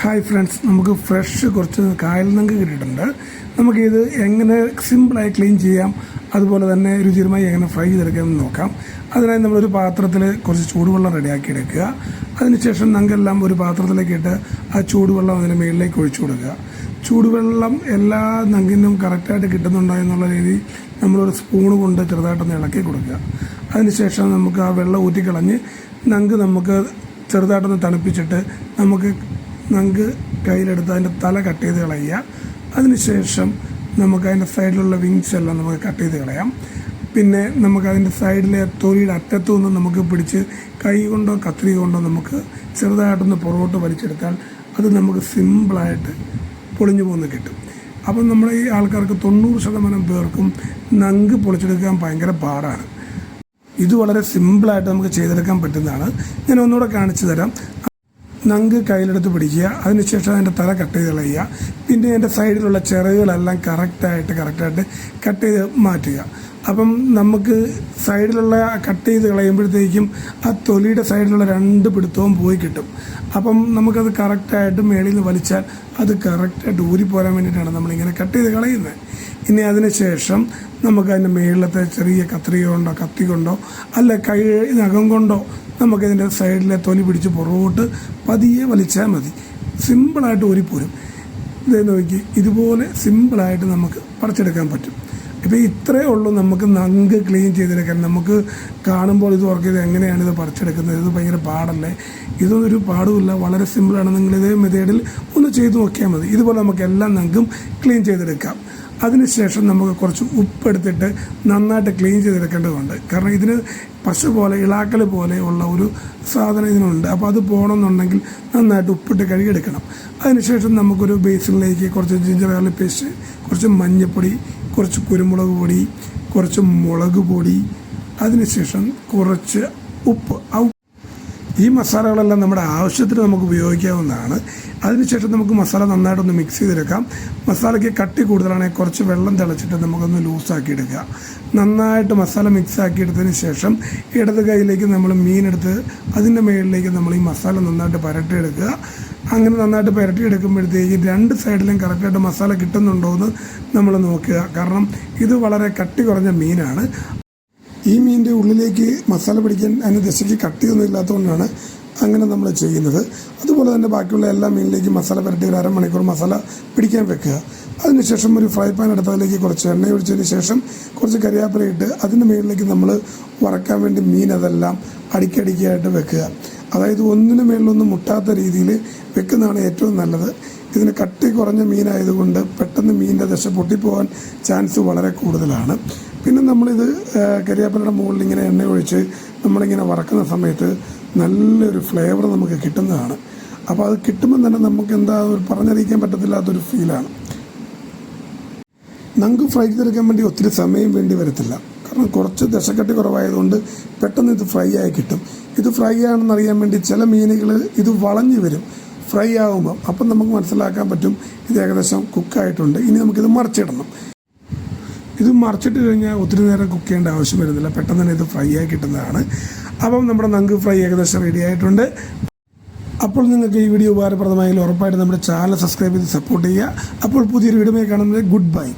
Hi friends നമുക്ക് fresh കുറച്ച് കായൽ നങ്ക് കിട്ടിയിട്ടുണ്ട്. നമുക്കിത് എങ്ങനെ സിമ്പിളായി ക്ലീൻ ചെയ്യാം അതുപോലെ തന്നെ രുചികരമായി എങ്ങനെ ഫ്രൈ ചെയ്തെടുക്കാമെന്ന് നോക്കാം. അതിനായി നമ്മളൊരു പാത്രത്തിൽ കുറച്ച് ചൂടുവെള്ളം റെഡിയാക്കി എടുക്കുക. അതിനുശേഷം നങ്കെല്ലാം ഒരു പാത്രത്തിലേക്ക് ഇട്ട് ആ ചൂടുവെള്ളം അതിന് മുകളിലേക്ക് ഒഴിച്ചു കൊടുക്കുക. ചൂടുവെള്ളം എല്ലാ നങ്കിനും കറക്റ്റായിട്ട് കിട്ടുന്നുണ്ടോ എന്നുള്ള രീതിയിൽ നമ്മളൊരു സ്പൂൺ കൊണ്ട് ചെറുതായിട്ടൊന്ന് ഇളക്കി കൊടുക്കുക. അതിനുശേഷം നമുക്ക് ആ വെള്ളം ഊറ്റിക്കളഞ്ഞ് നങ്ക് നമുക്ക് ചെറുതായിട്ടൊന്ന് തണുപ്പിച്ചിട്ട് നമുക്ക് നമുക്ക് കയ്യിലെടുത്ത് അതിന്റെ തല കട്ട് ചെയ്ത് കളയുക. അതിനുശേഷം നമുക്ക് അതിന്റെ സൈഡിലുള്ള വിങ്സ് എല്ലാം നമുക്ക് കട്ട് ചെയ്ത് കളയാം. പിന്നെ നമുക്ക് അതിന്റെ സൈഡിലെ തൊലിയുടെ അറ്റത്തു നിന്ന് നമുക്ക് പിടിച്ച് കൈ കൊണ്ടോ കത്രിക കൊണ്ടോ നമുക്ക് ചെറുതായിട്ടൊന്ന് പുറകോട്ട് വലിച്ചെടുത്താൽ അത് നമുക്ക് സിമ്പിളായിട്ട് പൊളിഞ്ഞു പോകുന്ന കിട്ടും. അപ്പം നമ്മുടെ ഈ ആൾക്കാർക്ക് തൊണ്ണൂറ് ശതമാനം പേർക്കും നങ്ക് പൊളിച്ചെടുക്കാൻ ഭയങ്കര പാടാണ്. ഇത് വളരെ സിമ്പിളായിട്ട് നമുക്ക് ചെയ്തെടുക്കാൻ പറ്റുന്നതാണ്. ഞാൻ ഒന്നുകൂടെ കാണിച്ചു തരാം. നങ്ക് കയ്യിലെടുത്ത് പിടിക്കുക. അതിനുശേഷം അതിന്റെ തല കട്ട് ചെയ്ത് കളയുക. പിന്നെ അതിന്റെ സൈഡിലുള്ള ചിറകുകളെല്ലാം കറക്റ്റായിട്ട് കറക്റ്റായിട്ട് കട്ട് ചെയ്ത് മാറ്റുക. അപ്പം നമുക്ക് സൈഡിലുള്ള കട്ട് ചെയ്ത് കളയുമ്പോഴത്തേക്കും ആ തൊലിയുടെ സൈഡിലുള്ള രണ്ട് പിടുത്തവും പോയി കിട്ടും. അപ്പം നമുക്കത് കറക്റ്റായിട്ട് മേളിൽ നിന്ന് വലിച്ചാൽ അത് കറക്റ്റായിട്ട് ഊരിപ്പോരാൻ വേണ്ടിയിട്ടാണ് നമ്മളിങ്ങനെ കട്ട് ചെയ്ത് കളയുന്നത്. ഇനി അതിനുശേഷം നമുക്ക് അതിന്റെ മേളിലത്തെ ചെറിയ കത്രിക കൊണ്ടോ കത്തി കൊണ്ടോ അല്ല കൈ നഖം കൊണ്ടോ നമുക്കിതിന്റെ സൈഡിലെ തൊലി പിടിച്ച് പുറകോട്ട് പതിയെ വലിച്ചാൽ മതി. സിമ്പിളായിട്ട് ഊരിപ്പോരും ഇതേ നോക്കി ഇതുപോലെ സിമ്പിളായിട്ട് നമുക്ക് പറിച്ചെടുക്കാൻ പറ്റും. ഇപ്പോൾ ഇത്രയേ ഉള്ളൂ നമുക്ക് നങ്ക് ക്ലീൻ ചെയ്തെടുക്കാൻ. നമുക്ക് കാണുമ്പോൾ ഇത് ഓർക്ക് ഇത് എങ്ങനെയാണ് ഇത് പറിച്ചെടുക്കുന്നത്? ഇത് ഭയങ്കര പാടല്ലേ? ഇതൊന്നും ഒരു പാടുമില്ല. വളരെ സിമ്പിളാണ്. നിങ്ങൾ ഇതേ മെത്തേഡിൽ ഒന്ന് ചെയ്ത് നോക്കിയാൽ മതി. ഇതുപോലെ നമുക്ക് എല്ലാ നങ്കും ക്ലീൻ ചെയ്തെടുക്കാം. അതിനുശേഷം നമുക്ക് കുറച്ച് ഉപ്പെടുത്തിട്ട് നന്നായിട്ട് ക്ലീൻ ചെയ്തെടുക്കേണ്ടതുണ്ട്. കാരണം ഇതിന് പശു പോലെ ഇളാക്കൽ പോലെ ഉള്ള ഒരു സാധനം ഇതിനുണ്ട്. അപ്പോൾ അത് പോകണമെന്നുണ്ടെങ്കിൽ നന്നായിട്ട് ഉപ്പിട്ട് കഴുകിയെടുക്കണം. അതിനുശേഷം നമുക്കൊരു ബേസിനിലേക്ക് കുറച്ച് ജിഞ്ചർ ഗാർലിക് പേസ്റ്റ് കുറച്ച് മഞ്ഞൾപ്പൊടി കുറച്ച് കുരുമുളക് പൊടി കുറച്ച് മുളക് പൊടി അതിനുശേഷം കുറച്ച് ഉപ്പ്. ആ ഈ മസാലകളെല്ലാം നമ്മുടെ ആവശ്യത്തിന് നമുക്ക് ഉപയോഗിക്കാവുന്നതാണ്. അതിനുശേഷം നമുക്ക് മസാല നന്നായിട്ടൊന്ന് മിക്സ് ചെയ്തെടുക്കാം. മസാലയ്ക്ക് കട്ടി കൂടുതലാണെങ്കിൽ കുറച്ച് വെള്ളം തിളച്ചിട്ട് നമുക്കൊന്ന് ലൂസാക്കി എടുക്കുക നന്നായിട്ട് മസാല മിക്സ് ആക്കി എടുത്തതിന് ശേഷം ഇടത് കൈയിലേക്ക് നമ്മൾ മീനെടുത്ത് അതിന്റെ മുകളിലേക്ക് നമ്മൾ ഈ മസാല നന്നായിട്ട് പരട്ടിയെടുക്കുക. അങ്ങനെ നന്നായിട്ട് പുരട്ടിയെടുക്കുമ്പോഴത്തേക്ക് രണ്ട് സൈഡിലും കറക്റ്റായിട്ട് മസാല കിട്ടുന്നുണ്ടോ എന്ന് നമ്മൾ നോക്കുക. കാരണം ഇത് വളരെ കട്ടി കുറഞ്ഞ മീനാണ്. ഈ മീനിന്റെ ഉള്ളിലേക്ക് മസാല പിടിക്കാൻ അതിന് ദശയ്ക്ക് കട്ടിയൊന്നും ഇല്ലാത്തതുകൊണ്ടാണ് അങ്ങനെ നമ്മൾ ചെയ്യുന്നത്. അതുപോലെ തന്നെ ബാക്കിയുള്ള എല്ലാ മീനിലേക്കും മസാല പുരട്ടി ഒരു അരമണിക്കൂർ മസാല പിടിക്കാൻ വെക്കുക. അതിനുശേഷം ഒരു ഫ്രൈ പാൻ എടുത്ത് അതിലേക്ക് കുറച്ച് എണ്ണ ഒഴിച്ചതിന് ശേഷം കുറച്ച് കരിയാപ്പില ഇട്ട് അതിന്റെ മുകളിലേക്ക് നമ്മൾ വറക്കാൻ വേണ്ടി മീൻ അതെല്ലാം അടിക്കടിക്കായിട്ട് വെക്കുക. അതായത് ഒന്നിനു മേളിലൊന്നും മുട്ടാത്ത രീതിയിൽ വെക്കുന്നതാണ് ഏറ്റവും നല്ലത്. ഇതിന് കട്ടി കുറഞ്ഞ മീനായതുകൊണ്ട് പെട്ടെന്ന് മീനിന്റെ ദശ പൊട്ടിപ്പോകാൻ ചാൻസ് വളരെ കൂടുതലാണ്. പിന്നെ നമ്മളിത് കരിയാപ്പലയുടെ മുകളിൽ ഇങ്ങനെ എണ്ണ ഒഴിച്ച് നമ്മളിങ്ങനെ വറക്കുന്ന സമയത്ത് നല്ലൊരു ഫ്ലേവർ നമുക്ക് കിട്ടുന്നതാണ്. അപ്പോൾ അത് കിട്ടുമ്പോൾ തന്നെ നമുക്ക് എന്താ ഒരു പറഞ്ഞറിയിക്കാൻ പറ്റത്തില്ലാത്തൊരു ഫീലാണ് നമുക്ക് ഫ്രൈ ചെയ്തെടുക്കാൻ വേണ്ടി ഒത്തിരി സമയം വേണ്ടി വരത്തില്ല. കാരണം കുറച്ച് ദശക്കട്ടി കുറവായതുകൊണ്ട് പെട്ടെന്ന് ഇത് ഫ്രൈ ആയി കിട്ടും. ഇത് ഫ്രൈ ആണെന്ന് അറിയാൻ വേണ്ടി ചില മീനുകൾ ഇത് വളഞ്ഞു വരും. ഫ്രൈ ആകുമ്പോൾ അപ്പം നമുക്ക് മനസ്സിലാക്കാൻ പറ്റും ഇത് ഏകദേശം കുക്കായിട്ടുണ്ട് ഇനി നമുക്കിത് മറിച്ചിടണം. ഇത് മറിച്ചിട്ട് കഴിഞ്ഞാൽ ഒത്തിരി നേരം കുക്ക് ചെയ്യേണ്ട ആവശ്യം വരുന്നില്ല. പെട്ടെന്ന് തന്നെ ഇത് ഫ്രൈ ആയി കിട്ടുന്നതാണ്. അപ്പം നമ്മുടെ നങ്ക് ഫ്രൈ ഏകദേശം റെഡി ആയിട്ടുണ്ട്. അപ്പോൾ നിങ്ങൾക്ക് ഈ വീഡിയോ ഉപകാരപ്രദമായാലും ഉറപ്പായിട്ട് നമ്മുടെ ചാനൽ സബ്സ്ക്രൈബ് ചെയ്ത് സപ്പോർട്ട് ചെയ്യുക. അപ്പോൾ പുതിയൊരു വീഡിയോ കാണുന്നത് ഗുഡ് ബൈ.